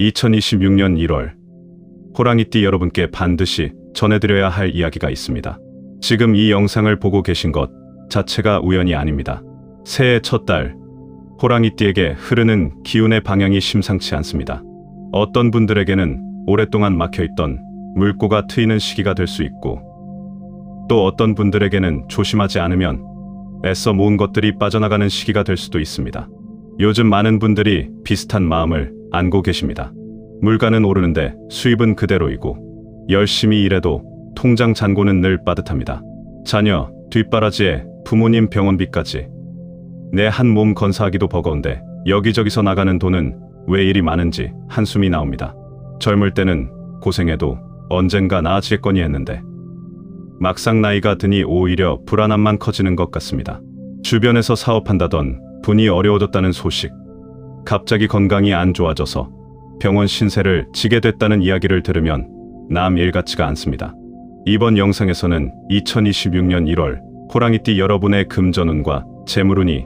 2026년 1월 호랑이띠 여러분께 반드시 전해드려야 할 이야기가 있습니다. 지금 이 영상을 보고 계신 것 자체가 우연이 아닙니다. 새해 첫 달 호랑이띠에게 흐르는 기운의 방향이 심상치 않습니다. 어떤 분들에게는 오랫동안 막혀있던 물꼬가 트이는 시기가 될 수 있고 또 어떤 분들에게는 조심하지 않으면 애써 모은 것들이 빠져나가는 시기가 될 수도 있습니다. 요즘 많은 분들이 비슷한 마음을 안고 계십니다. 물가는 오르는데 수입은 그대로이고 열심히 일해도 통장 잔고는 늘 빠듯합니다. 자녀, 뒷바라지에 부모님 병원비까지 내 한 몸 건사하기도 버거운데 여기저기서 나가는 돈은 왜 이리 많은지 한숨이 나옵니다. 젊을 때는 고생해도 언젠가 나아지겠거니 했는데 막상 나이가 드니 오히려 불안함만 커지는 것 같습니다. 주변에서 사업한다던 분이 어려워졌다는 소식, 갑자기 건강이 안 좋아져서 병원 신세를 지게 됐다는 이야기를 들으면 남 일 같지가 않습니다. 이번 영상에서는 2026년 1월 호랑이띠 여러분의 금전운과 재물운이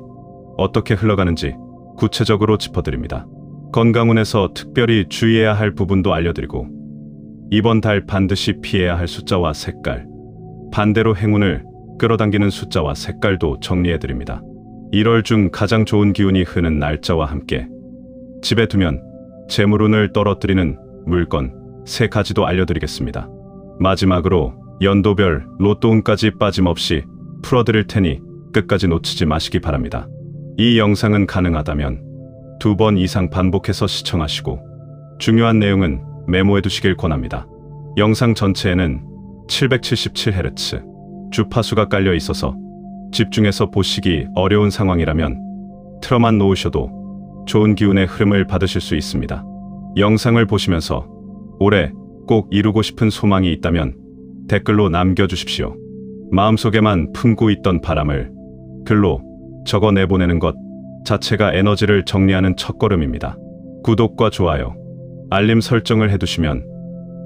어떻게 흘러가는지 구체적으로 짚어드립니다. 건강운에서 특별히 주의해야 할 부분도 알려드리고 이번 달 반드시 피해야 할 숫자와 색깔, 반대로 행운을 끌어당기는 숫자와 색깔도 정리해드립니다. 1월 중 가장 좋은 기운이 흐는 날짜와 함께 집에 두면 재물운을 떨어뜨리는 물건 세 가지도 알려드리겠습니다. 마지막으로 연도별 로또운까지 빠짐없이 풀어드릴 테니 끝까지 놓치지 마시기 바랍니다. 이 영상은 가능하다면 두 번 이상 반복해서 시청하시고 중요한 내용은 메모해 두시길 권합니다. 영상 전체에는 777Hz 주파수가 깔려 있어서 집중해서 보시기 어려운 상황이라면 틀어만 놓으셔도 좋은 기운의 흐름을 받으실 수 있습니다. 영상을 보시면서 올해 꼭 이루고 싶은 소망이 있다면 댓글로 남겨주십시오. 마음속에만 품고 있던 바람을 글로 적어 내보내는 것 자체가 에너지를 정리하는 첫걸음입니다. 구독과 좋아요, 알림 설정을 해두시면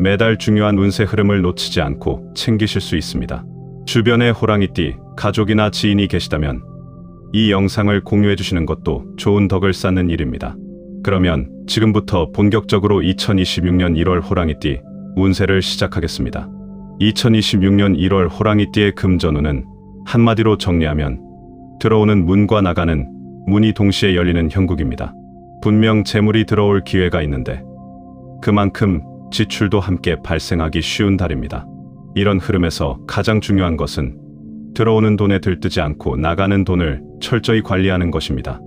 매달 중요한 운세 흐름을 놓치지 않고 챙기실 수 있습니다. 주변에 호랑이띠, 가족이나 지인이 계시다면 이 영상을 공유해 주시는 것도 좋은 덕을 쌓는 일입니다. 그러면 지금부터 본격적으로 2026년 1월 호랑이띠 운세를 시작하겠습니다. 2026년 1월 호랑이띠의 금전운은 한마디로 정리하면 들어오는 문과 나가는 문이 동시에 열리는 형국입니다. 분명 재물이 들어올 기회가 있는데 그만큼 지출도 함께 발생하기 쉬운 달입니다. 이런 흐름에서 가장 중요한 것은 들어오는 돈에 들뜨지 않고 나가는 돈을 철저히 관리하는 것입니다.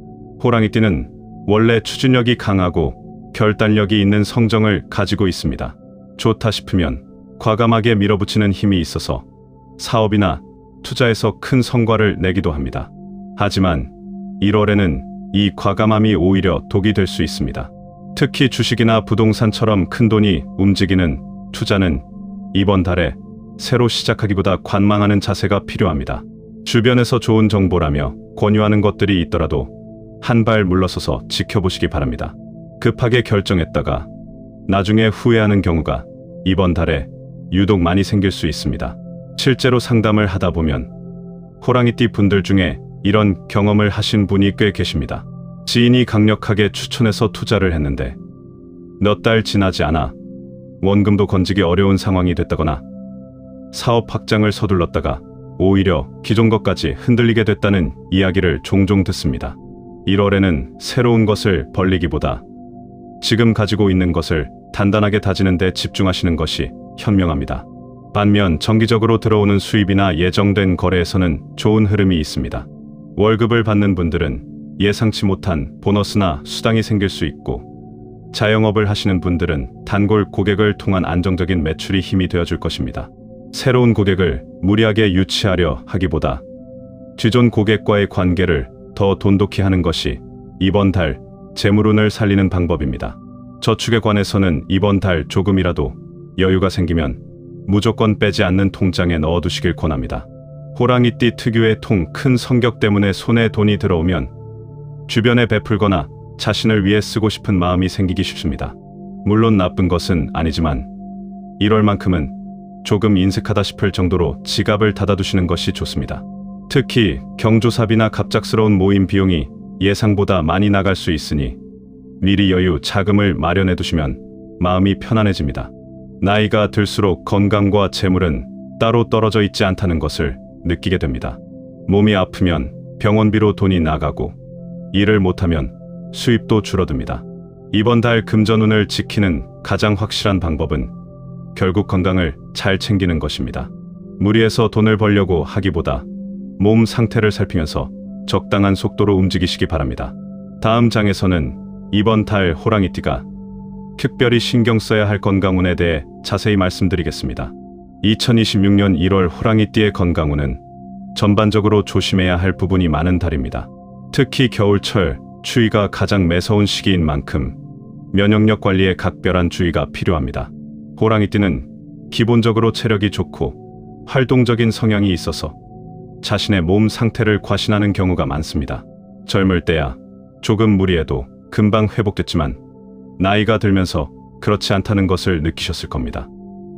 호랑이띠는 원래 추진력이 강하고 결단력이 있는 성정을 가지고 있습니다. 좋다 싶으면 과감하게 밀어붙이는 힘이 있어서 사업이나 투자에서 큰 성과를 내기도 합니다. 하지만 1월에는 이 과감함이 오히려 독이 될 수 있습니다. 특히 주식이나 부동산처럼 큰 돈이 움직이는 투자는 이번 달에 새로 시작하기보다 관망하는 자세가 필요합니다. 주변에서 좋은 정보라며 권유하는 것들이 있더라도 한 발 물러서서 지켜보시기 바랍니다. 급하게 결정했다가 나중에 후회하는 경우가 이번 달에 유독 많이 생길 수 있습니다. 실제로 상담을 하다 보면 호랑이띠 분들 중에 이런 경험을 하신 분이 꽤 계십니다. 지인이 강력하게 추천해서 투자를 했는데 몇 달 지나지 않아 원금도 건지기 어려운 상황이 됐다거나 사업 확장을 서둘렀다가 오히려 기존 것까지 흔들리게 됐다는 이야기를 종종 듣습니다. 1월에는 새로운 것을 벌리기보다 지금 가지고 있는 것을 단단하게 다지는 데 집중하시는 것이 현명합니다. 반면 정기적으로 들어오는 수입이나 예정된 거래에서는 좋은 흐름이 있습니다. 월급을 받는 분들은 예상치 못한 보너스나 수당이 생길 수 있고 자영업을 하시는 분들은 단골 고객을 통한 안정적인 매출이 힘이 되어줄 것입니다. 새로운 고객을 무리하게 유치하려 하기보다 기존 고객과의 관계를 더 돈독히 하는 것이 이번 달 재물운을 살리는 방법입니다. 저축에 관해서는 이번 달 조금이라도 여유가 생기면 무조건 빼지 않는 통장에 넣어두시길 권합니다. 호랑이띠 특유의 통 큰 성격 때문에 손에 돈이 들어오면 주변에 베풀거나 자신을 위해 쓰고 싶은 마음이 생기기 쉽습니다. 물론 나쁜 것은 아니지만 1월만큼은 조금 인색하다 싶을 정도로 지갑을 닫아두시는 것이 좋습니다. 특히 경조사비나 갑작스러운 모임 비용이 예상보다 많이 나갈 수 있으니 미리 여유 자금을 마련해 두시면 마음이 편안해집니다. 나이가 들수록 건강과 재물은 따로 떨어져 있지 않다는 것을 느끼게 됩니다. 몸이 아프면 병원비로 돈이 나가고 일을 못하면 수입도 줄어듭니다. 이번 달 금전운을 지키는 가장 확실한 방법은 결국 건강을 잘 챙기는 것입니다. 무리해서 돈을 벌려고 하기보다 몸 상태를 살피면서 적당한 속도로 움직이시기 바랍니다. 다음 장에서는 이번 달 호랑이띠가 특별히 신경 써야 할 건강운에 대해 자세히 말씀드리겠습니다. 2026년 1월 호랑이띠의 건강운은 전반적으로 조심해야 할 부분이 많은 달입니다. 특히 겨울철 추위가 가장 매서운 시기인 만큼 면역력 관리에 각별한 주의가 필요합니다. 호랑이띠는 기본적으로 체력이 좋고 활동적인 성향이 있어서 자신의 몸 상태를 과신하는 경우가 많습니다. 젊을 때야 조금 무리해도 금방 회복됐지만 나이가 들면서 그렇지 않다는 것을 느끼셨을 겁니다.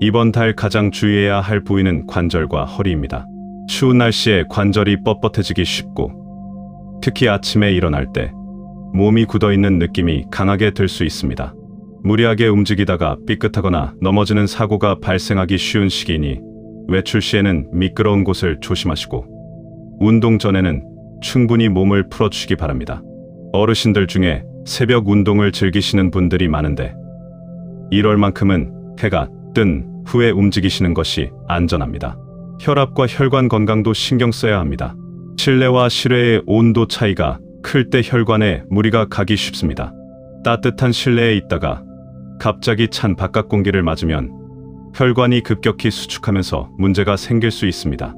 이번 달 가장 주의해야 할 부위는 관절과 허리입니다. 추운 날씨에 관절이 뻣뻣해지기 쉽고 특히 아침에 일어날 때 몸이 굳어 있는 느낌이 강하게 들 수 있습니다. 무리하게 움직이다가 삐끗하거나 넘어지는 사고가 발생하기 쉬운 시기이니 외출 시에는 미끄러운 곳을 조심하시고 운동 전에는 충분히 몸을 풀어주시기 바랍니다. 어르신들 중에 새벽 운동을 즐기시는 분들이 많은데 1월만큼은 해가 뜬 후에 움직이시는 것이 안전합니다. 혈압과 혈관 건강도 신경 써야 합니다. 실내와 실외의 온도 차이가 클 때 혈관에 무리가 가기 쉽습니다. 따뜻한 실내에 있다가 갑자기 찬 바깥 공기를 맞으면 혈관이 급격히 수축하면서 문제가 생길 수 있습니다.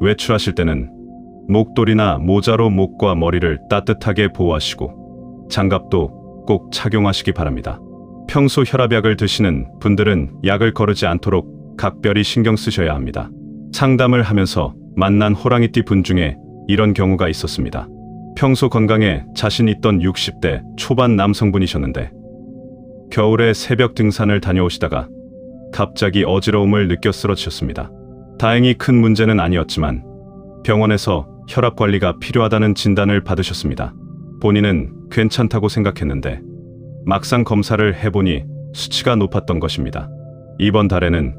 외출하실 때는 목도리나 모자로 목과 머리를 따뜻하게 보호하시고 장갑도 꼭 착용하시기 바랍니다. 평소 혈압약을 드시는 분들은 약을 거르지 않도록 각별히 신경 쓰셔야 합니다. 상담을 하면서 만난 호랑이띠 분 중에 이런 경우가 있었습니다. 평소 건강에 자신 있던 60대 초반 남성분이셨는데 겨울에 새벽 등산을 다녀오시다가 갑자기 어지러움을 느껴 쓰러지셨습니다. 다행히 큰 문제는 아니었지만 병원에서 혈압 관리가 필요하다는 진단을 받으셨습니다. 본인은 괜찮다고 생각했는데 막상 검사를 해보니 수치가 높았던 것입니다. 이번 달에는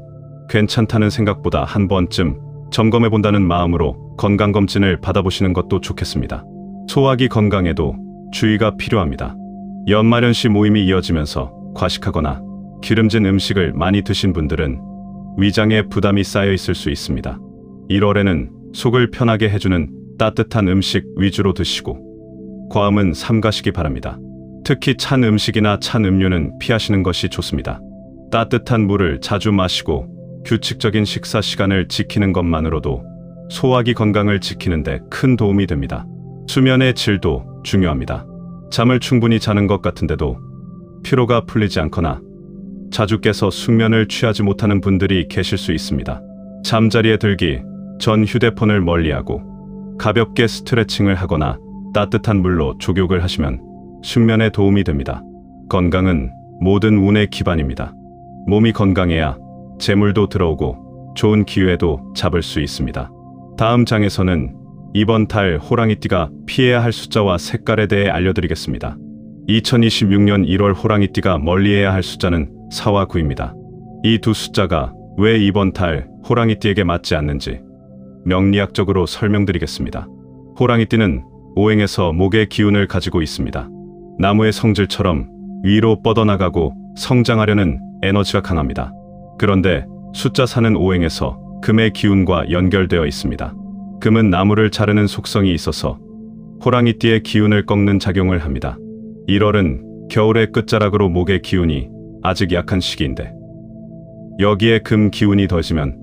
괜찮다는 생각보다 한 번쯤 점검해 본다는 마음으로 건강검진을 받아보시는 것도 좋겠습니다. 소화기 건강에도 주의가 필요합니다. 연말연시 모임이 이어지면서 과식하거나 기름진 음식을 많이 드신 분들은 위장에 부담이 쌓여 있을 수 있습니다. 1월에는 속을 편하게 해주는 따뜻한 음식 위주로 드시고 과음은 삼가시기 바랍니다. 특히 찬 음식이나 찬 음료는 피하시는 것이 좋습니다. 따뜻한 물을 자주 마시고 규칙적인 식사 시간을 지키는 것만으로도 소화기 건강을 지키는데 큰 도움이 됩니다. 수면의 질도 중요합니다. 잠을 충분히 자는 것 같은데도 피로가 풀리지 않거나 자주 깨서 숙면을 취하지 못하는 분들이 계실 수 있습니다. 잠자리에 들기 전 휴대폰을 멀리하고 가볍게 스트레칭을 하거나 따뜻한 물로 족욕을 하시면 숙면에 도움이 됩니다. 건강은 모든 운의 기반입니다. 몸이 건강해야 재물도 들어오고 좋은 기회도 잡을 수 있습니다. 다음 장에서는 이번 달 호랑이띠가 피해야 할 숫자와 색깔에 대해 알려드리겠습니다. 2026년 1월 호랑이띠가 멀리해야 할 숫자는 4와 9입니다. 이 두 숫자가 왜 이번 달 호랑이띠에게 맞지 않는지 명리학적으로 설명드리겠습니다. 호랑이띠는 오행에서 목의 기운을 가지고 있습니다. 나무의 성질처럼 위로 뻗어나가고 성장하려는 에너지가 강합니다. 그런데 숫자 사는 오행에서 금의 기운과 연결되어 있습니다. 금은 나무를 자르는 속성이 있어서 호랑이띠의 기운을 꺾는 작용을 합니다. 1월은 겨울의 끝자락으로 목의 기운이 아직 약한 시기인데 여기에 금 기운이 더해지면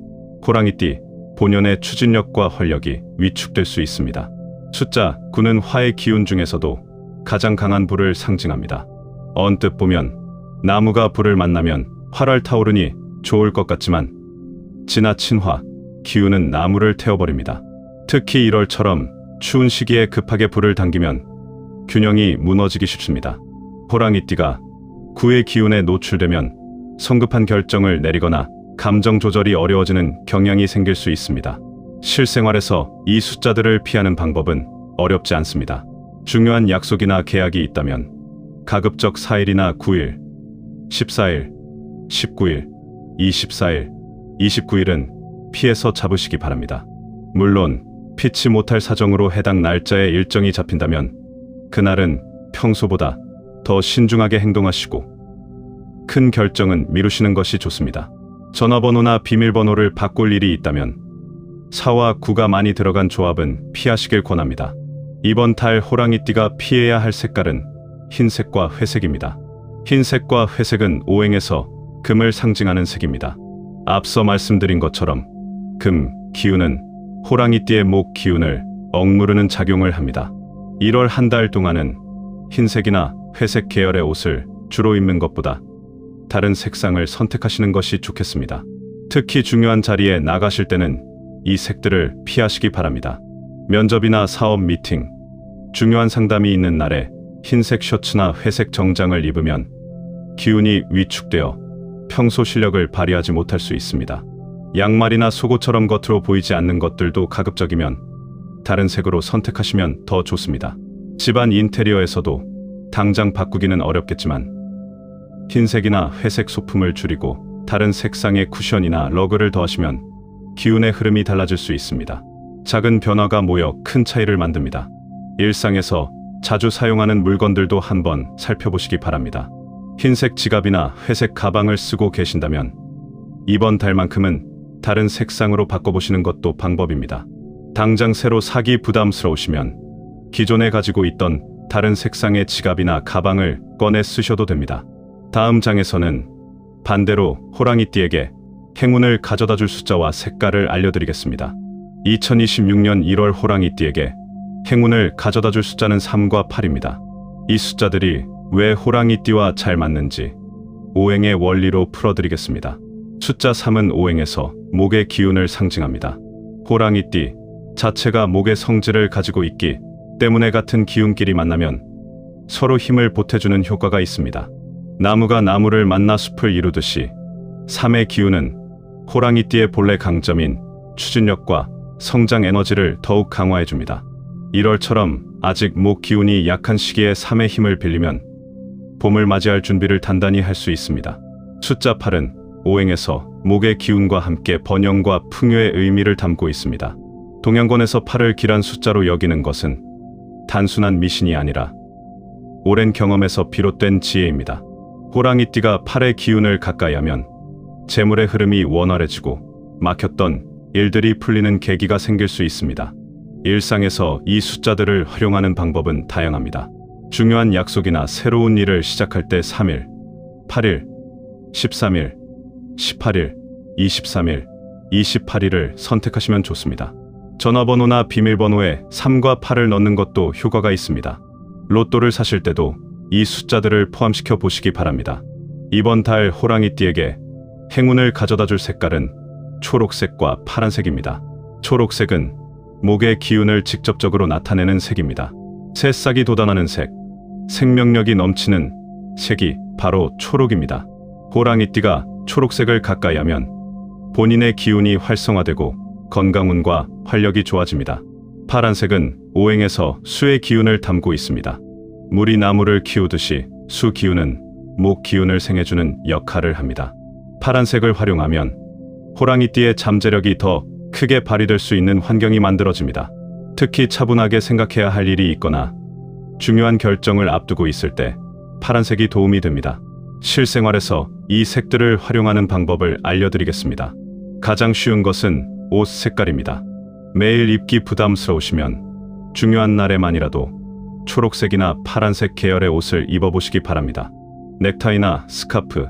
호랑이띠 본연의 추진력과 활력이 위축될 수 있습니다. 숫자 9는 화의 기운 중에서도 가장 강한 불을 상징합니다. 언뜻 보면 나무가 불을 만나면 활활 타오르니 좋을 것 같지만 지나친 화, 기운은 나무를 태워버립니다. 특히 1월처럼 추운 시기에 급하게 불을 당기면 균형이 무너지기 쉽습니다. 호랑이띠가 구의 기운에 노출되면 성급한 결정을 내리거나 감정 조절이 어려워지는 경향이 생길 수 있습니다. 실생활에서 이 숫자들을 피하는 방법은 어렵지 않습니다. 중요한 약속이나 계약이 있다면 가급적 4일이나 9일, 14일, 19일, 24일, 29일은 피해서 잡으시기 바랍니다. 물론 피치 못할 사정으로 해당 날짜에 일정이 잡힌다면 그날은 평소보다 더 신중하게 행동하시고 큰 결정은 미루시는 것이 좋습니다. 전화번호나 비밀번호를 바꿀 일이 있다면 4와 9가 많이 들어간 조합은 피하시길 권합니다. 이번 달 호랑이띠가 피해야 할 색깔은 흰색과 회색입니다. 흰색과 회색은 오행에서 금을 상징하는 색입니다. 앞서 말씀드린 것처럼 금, 기운은 호랑이띠의 목 기운을 억누르는 작용을 합니다. 1월 한 달 동안은 흰색이나 회색 계열의 옷을 주로 입는 것보다 다른 색상을 선택하시는 것이 좋겠습니다. 특히 중요한 자리에 나가실 때는 이 색들을 피하시기 바랍니다. 면접이나 사업 미팅, 중요한 상담이 있는 날에 흰색 셔츠나 회색 정장을 입으면 기운이 위축되어 평소 실력을 발휘하지 못할 수 있습니다. 양말이나 속옷처럼 겉으로 보이지 않는 것들도 가급적이면 다른 색으로 선택하시면 더 좋습니다. 집안 인테리어에서도 당장 바꾸기는 어렵겠지만 흰색이나 회색 소품을 줄이고 다른 색상의 쿠션이나 러그를 더하시면 기운의 흐름이 달라질 수 있습니다. 작은 변화가 모여 큰 차이를 만듭니다. 일상에서 자주 사용하는 물건들도 한번 살펴보시기 바랍니다. 흰색 지갑이나 회색 가방을 쓰고 계신다면 이번 달만큼은 다른 색상으로 바꿔보시는 것도 방법입니다. 당장 새로 사기 부담스러우시면 기존에 가지고 있던 다른 색상의 지갑이나 가방을 꺼내 쓰셔도 됩니다. 다음 장에서는 반대로 호랑이띠에게 행운을 가져다 줄 숫자와 색깔을 알려드리겠습니다. 2026년 1월 호랑이띠에게 행운을 가져다 줄 숫자는 3과 8입니다. 이 숫자들이 왜 호랑이띠와 잘 맞는지 오행의 원리로 풀어드리겠습니다. 숫자 3은 오행에서 목의 기운을 상징합니다. 호랑이띠 자체가 목의 성질을 가지고 있기 때문에 같은 기운끼리 만나면 서로 힘을 보태주는 효과가 있습니다. 나무가 나무를 만나 숲을 이루듯이 3의 기운은 호랑이띠의 본래 강점인 추진력과 성장 에너지를 더욱 강화해줍니다. 1월처럼 아직 목 기운이 약한 시기에 3의 힘을 빌리면 봄을 맞이할 준비를 단단히 할 수 있습니다. 숫자 8은 오행에서 목의 기운과 함께 번영과 풍요의 의미를 담고 있습니다. 동양권에서 8을 길한 숫자로 여기는 것은 단순한 미신이 아니라 오랜 경험에서 비롯된 지혜입니다. 호랑이띠가 8의 기운을 가까이 하면 재물의 흐름이 원활해지고 막혔던 일들이 풀리는 계기가 생길 수 있습니다. 일상에서 이 숫자들을 활용하는 방법은 다양합니다. 중요한 약속이나 새로운 일을 시작할 때 3일, 8일, 13일, 18일, 23일, 28일을 선택하시면 좋습니다. 전화번호나 비밀번호에 3과 8을 넣는 것도 효과가 있습니다. 로또를 사실 때도 이 숫자들을 포함시켜 보시기 바랍니다. 이번 달 호랑이띠에게 행운을 가져다 줄 색깔은 초록색과 파란색입니다. 초록색은 목의 기운을 직접적으로 나타내는 색입니다. 새싹이 돋아나는 색, 생명력이 넘치는 색이 바로 초록입니다. 호랑이띠가 초록색을 가까이 하면 본인의 기운이 활성화되고 건강운과 활력이 좋아집니다. 파란색은 오행에서 수의 기운을 담고 있습니다. 물이 나무를 키우듯이 수 기운은 목 기운을 생해주는 역할을 합니다. 파란색을 활용하면 호랑이띠의 잠재력이 더 크게 발휘될 수 있는 환경이 만들어집니다. 특히 차분하게 생각해야 할 일이 있거나 중요한 결정을 앞두고 있을 때 파란색이 도움이 됩니다. 실생활에서 이 색들을 활용하는 방법을 알려드리겠습니다. 가장 쉬운 것은 옷 색깔입니다. 매일 입기 부담스러우시면 중요한 날에만이라도 초록색이나 파란색 계열의 옷을 입어보시기 바랍니다. 넥타이나 스카프,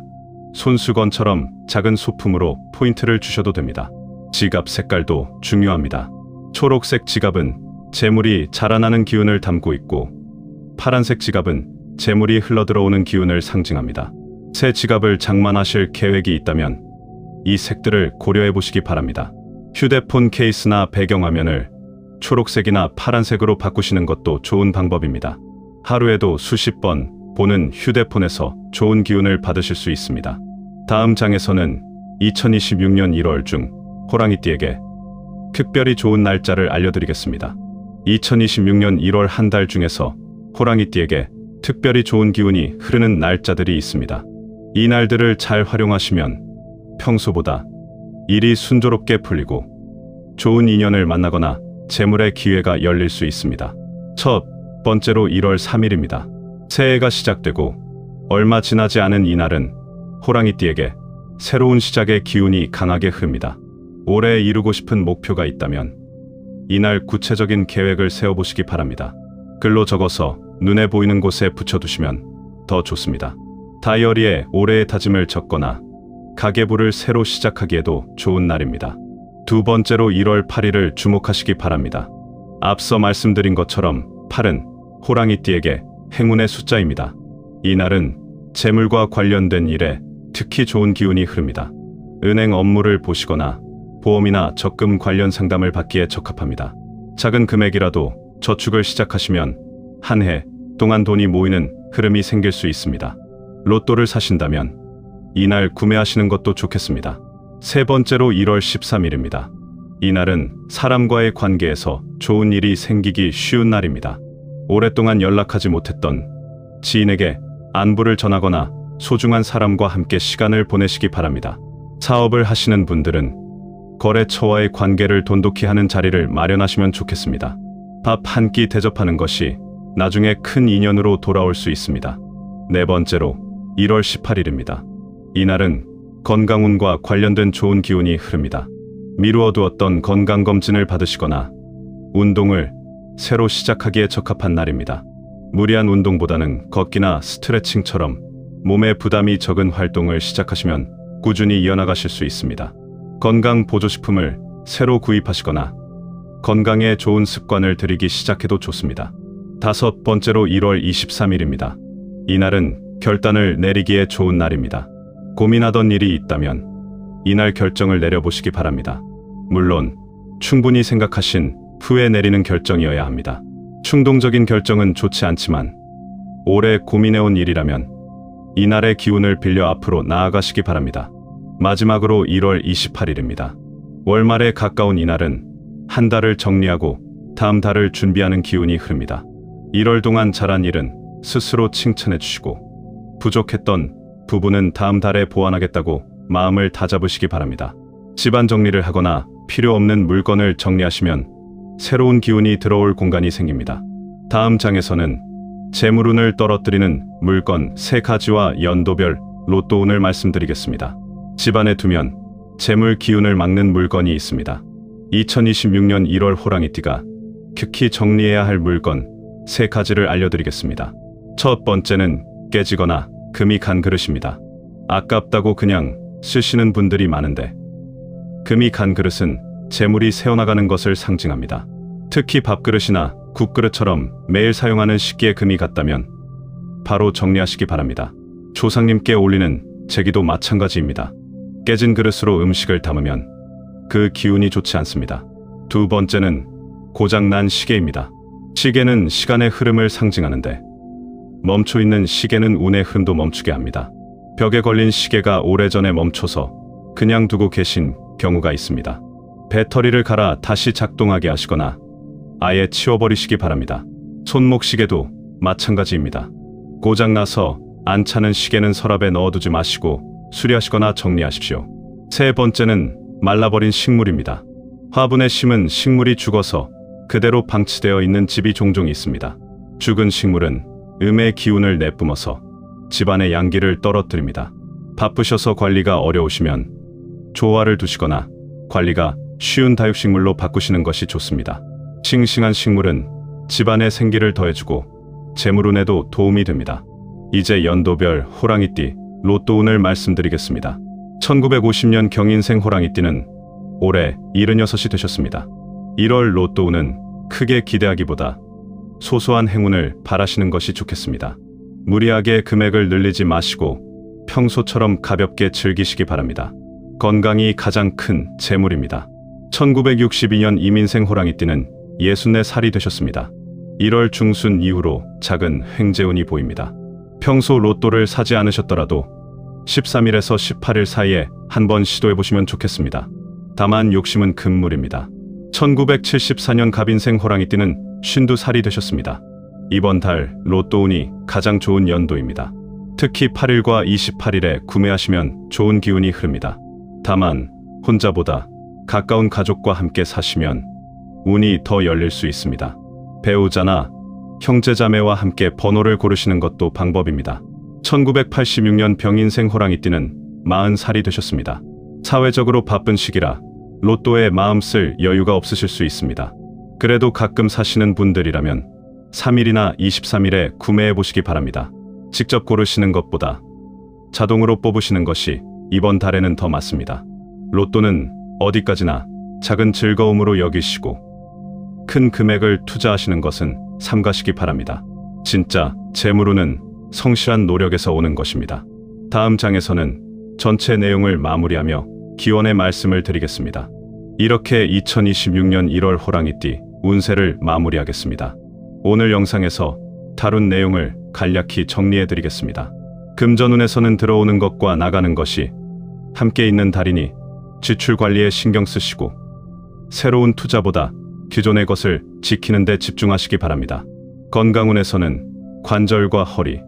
손수건처럼 작은 소품으로 포인트를 주셔도 됩니다. 지갑 색깔도 중요합니다. 초록색 지갑은 재물이 자라나는 기운을 담고 있고 파란색 지갑은 재물이 흘러들어오는 기운을 상징합니다. 새 지갑을 장만하실 계획이 있다면 이 색들을 고려해 보시기 바랍니다. 휴대폰 케이스나 배경화면을 초록색이나 파란색으로 바꾸시는 것도 좋은 방법입니다. 하루에도 수십 번 보는 휴대폰에서 좋은 기운을 받으실 수 있습니다. 다음 장에서는 2026년 1월 중 호랑이띠에게 특별히 좋은 날짜를 알려드리겠습니다. 2026년 1월 한 달 중에서 호랑이띠에게 특별히 좋은 기운이 흐르는 날짜들이 있습니다. 이 날들을 잘 활용하시면 평소보다 일이 순조롭게 풀리고 좋은 인연을 만나거나 재물의 기회가 열릴 수 있습니다. 첫 번째로 1월 3일입니다. 새해가 시작되고 얼마 지나지 않은 이날은 호랑이띠에게 새로운 시작의 기운이 강하게 흐릅니다. 올해 이루고 싶은 목표가 있다면 이날 구체적인 계획을 세워보시기 바랍니다. 글로 적어서 눈에 보이는 곳에 붙여두시면 더 좋습니다. 다이어리에 올해의 다짐을 적거나 가계부를 새로 시작하기에도 좋은 날입니다. 두 번째로 1월 8일을 주목하시기 바랍니다. 앞서 말씀드린 것처럼 8은 호랑이띠에게 행운의 숫자입니다. 이 날은 재물과 관련된 일에 특히 좋은 기운이 흐릅니다. 은행 업무를 보시거나 보험이나 적금 관련 상담을 받기에 적합합니다. 작은 금액이라도 저축을 시작하시면 한 해 동안 돈이 모이는 흐름이 생길 수 있습니다. 로또를 사신다면 이날 구매하시는 것도 좋겠습니다. 세 번째로 1월 13일입니다. 이날은 사람과의 관계에서 좋은 일이 생기기 쉬운 날입니다. 오랫동안 연락하지 못했던 지인에게 안부를 전하거나 소중한 사람과 함께 시간을 보내시기 바랍니다. 사업을 하시는 분들은 거래처와의 관계를 돈독히 하는 자리를 마련하시면 좋겠습니다. 밥 한 끼 대접하는 것이 나중에 큰 인연으로 돌아올 수 있습니다. 네 번째로 1월 18일입니다. 이날은 건강운과 관련된 좋은 기운이 흐릅니다. 미루어 두었던 건강검진을 받으시거나 운동을 새로 시작하기에 적합한 날입니다. 무리한 운동보다는 걷기나 스트레칭처럼 몸에 부담이 적은 활동을 시작하시면 꾸준히 이어나가실 수 있습니다. 건강 보조식품을 새로 구입하시거나 건강에 좋은 습관을 들이기 시작해도 좋습니다. 다섯 번째로 1월 23일입니다. 이날은 결단을 내리기에 좋은 날입니다. 고민하던 일이 있다면 이날 결정을 내려보시기 바랍니다. 물론 충분히 생각하신 후에 내리는 결정이어야 합니다. 충동적인 결정은 좋지 않지만 오래 고민해온 일이라면 이날의 기운을 빌려 앞으로 나아가시기 바랍니다. 마지막으로 1월 28일입니다. 월말에 가까운 이날은 한 달을 정리하고 다음 달을 준비하는 기운이 흐릅니다. 1월 동안 잘한 일은 스스로 칭찬해 주시고 부족했던 부분은 다음 달에 보완하겠다고 마음을 다잡으시기 바랍니다. 집안 정리를 하거나 필요 없는 물건을 정리하시면 새로운 기운이 들어올 공간이 생깁니다. 다음 장에서는 재물운을 떨어뜨리는 물건 세 가지와 연도별 로또운을 말씀드리겠습니다. 집안에 두면 재물 기운을 막는 물건이 있습니다. 2026년 1월 호랑이띠가 특히 정리해야 할 물건 세 가지를 알려드리겠습니다. 첫 번째는 깨지거나 금이 간 그릇입니다. 아깝다고 그냥 쓰시는 분들이 많은데 금이 간 그릇은 재물이 새어나가는 것을 상징합니다. 특히 밥그릇이나 국그릇처럼 매일 사용하는 식기에 금이 갔다면 바로 정리하시기 바랍니다. 조상님께 올리는 제기도 마찬가지입니다. 깨진 그릇으로 음식을 담으면 그 기운이 좋지 않습니다. 두 번째는 고장난 시계입니다. 시계는 시간의 흐름을 상징하는데 멈춰 있는 시계는 운의 흐름도 멈추게 합니다. 벽에 걸린 시계가 오래전에 멈춰서 그냥 두고 계신 경우가 있습니다. 배터리를 갈아 다시 작동하게 하시거나 아예 치워버리시기 바랍니다. 손목 시계도 마찬가지입니다. 고장나서 안 차는 시계는 서랍에 넣어두지 마시고 수리하시거나 정리하십시오. 세 번째는 말라버린 식물입니다. 화분에 심은 식물이 죽어서 그대로 방치되어 있는 집이 종종 있습니다. 죽은 식물은 음의 기운을 내뿜어서 집안의 양기를 떨어뜨립니다. 바쁘셔서 관리가 어려우시면 조화를 두시거나 관리가 쉬운 다육식물로 바꾸시는 것이 좋습니다. 싱싱한 식물은 집안의 생기를 더해주고 재물운에도 도움이 됩니다. 이제 연도별 호랑이띠 로또운을 말씀드리겠습니다. 1950년 경인생 호랑이띠는 올해 76이 되셨습니다. 1월 로또운은 크게 기대하기보다 소소한 행운을 바라시는 것이 좋겠습니다. 무리하게 금액을 늘리지 마시고 평소처럼 가볍게 즐기시기 바랍니다. 건강이 가장 큰 재물입니다. 1962년 이민생 호랑이띠는 64살이 되셨습니다. 1월 중순 이후로 작은 횡재운이 보입니다. 평소 로또를 사지 않으셨더라도 13일에서 18일 사이에 한 번 시도해 보시면 좋겠습니다. 다만 욕심은 금물입니다. 1974년 갑인생 호랑이띠는 52살이 되셨습니다. 이번 달 로또 운이 가장 좋은 연도입니다. 특히 8일과 28일에 구매하시면 좋은 기운이 흐릅니다. 다만 혼자보다 가까운 가족과 함께 사시면 운이 더 열릴 수 있습니다. 배우자나 형제자매와 함께 번호를 고르시는 것도 방법입니다. 1986년 병인생 호랑이띠는 40살이 되셨습니다. 사회적으로 바쁜 시기라 로또에 마음 쓸 여유가 없으실 수 있습니다. 그래도 가끔 사시는 분들이라면 3일이나 23일에 구매해 보시기 바랍니다. 직접 고르시는 것보다 자동으로 뽑으시는 것이 이번 달에는 더 맞습니다. 로또는 어디까지나 작은 즐거움으로 여기시고 큰 금액을 투자하시는 것은 삼가시기 바랍니다. 진짜 재물운은 성실한 노력에서 오는 것입니다. 다음 장에서는 전체 내용을 마무리하며 기원의 말씀을 드리겠습니다. 이렇게 2026년 1월 호랑이띠 운세를 마무리하겠습니다. 오늘 영상에서 다룬 내용을 간략히 정리해 드리겠습니다. 금전운에서는 들어오는 것과 나가는 것이 함께 있는 달이니 지출 관리에 신경 쓰시고 새로운 투자보다 기존의 것을 지키는 데 집중하시기 바랍니다. 건강운에서는 관절과 허리,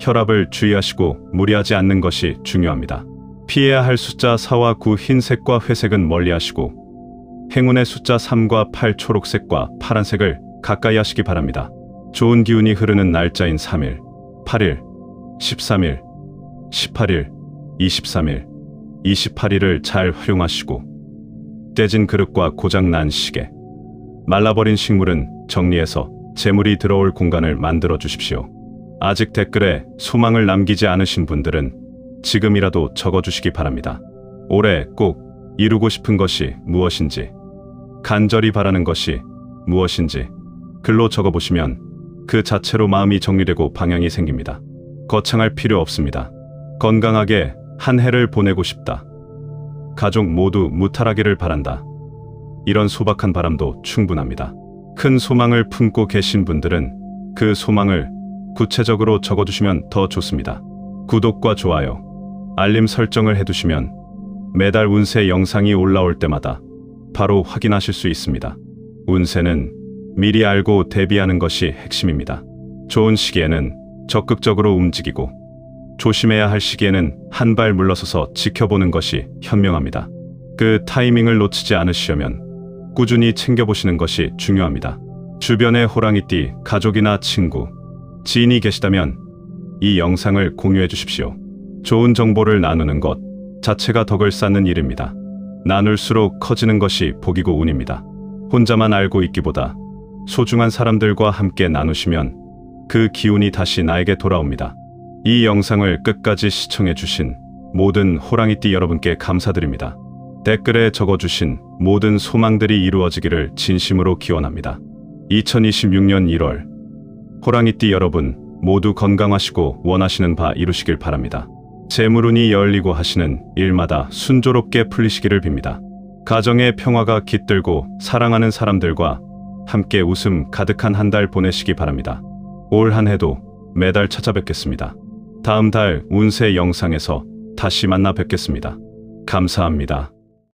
혈압을 주의하시고 무리하지 않는 것이 중요합니다. 피해야 할 숫자 4와 9 흰색과 회색은 멀리하시고 행운의 숫자 3과 8 초록색과 파란색을 가까이 하시기 바랍니다. 좋은 기운이 흐르는 날짜인 3일, 8일, 13일, 18일, 23일, 28일을 잘 활용하시고 떼진 그릇과 고장난 시계, 말라버린 식물은 정리해서 재물이 들어올 공간을 만들어 주십시오. 아직 댓글에 소망을 남기지 않으신 분들은 지금이라도 적어주시기 바랍니다. 올해 꼭 이루고 싶은 것이 무엇인지, 간절히 바라는 것이 무엇인지 글로 적어보시면 그 자체로 마음이 정리되고 방향이 생깁니다. 거창할 필요 없습니다. 건강하게 한 해를 보내고 싶다. 가족 모두 무탈하기를 바란다. 이런 소박한 바람도 충분합니다. 큰 소망을 품고 계신 분들은 그 소망을 구체적으로 적어주시면 더 좋습니다. 구독과 좋아요, 알림 설정을 해두시면 매달 운세 영상이 올라올 때마다 바로 확인하실 수 있습니다. 운세는 미리 알고 대비하는 것이 핵심입니다. 좋은 시기에는 적극적으로 움직이고 조심해야 할 시기에는 한 발 물러서서 지켜보는 것이 현명합니다. 그 타이밍을 놓치지 않으시려면 꾸준히 챙겨보시는 것이 중요합니다. 주변에 호랑이띠 가족이나 친구, 지인이 계시다면 이 영상을 공유해 주십시오. 좋은 정보를 나누는 것 자체가 덕을 쌓는 일입니다. 나눌수록 커지는 것이 복이고 운입니다. 혼자만 알고 있기보다 소중한 사람들과 함께 나누시면 그 기운이 다시 나에게 돌아옵니다. 이 영상을 끝까지 시청해 주신 모든 호랑이띠 여러분께 감사드립니다. 댓글에 적어주신 모든 소망들이 이루어지기를 진심으로 기원합니다. 2026년 1월 호랑이띠 여러분 모두 건강하시고 원하시는 바 이루시길 바랍니다. 재물운이 열리고 하시는 일마다 순조롭게 풀리시기를 빕니다. 가정의 평화가 깃들고 사랑하는 사람들과 함께 웃음 가득한 한 달 보내시기 바랍니다. 올 한 해도 매달 찾아뵙겠습니다. 다음 달 운세 영상에서 다시 만나 뵙겠습니다. 감사합니다.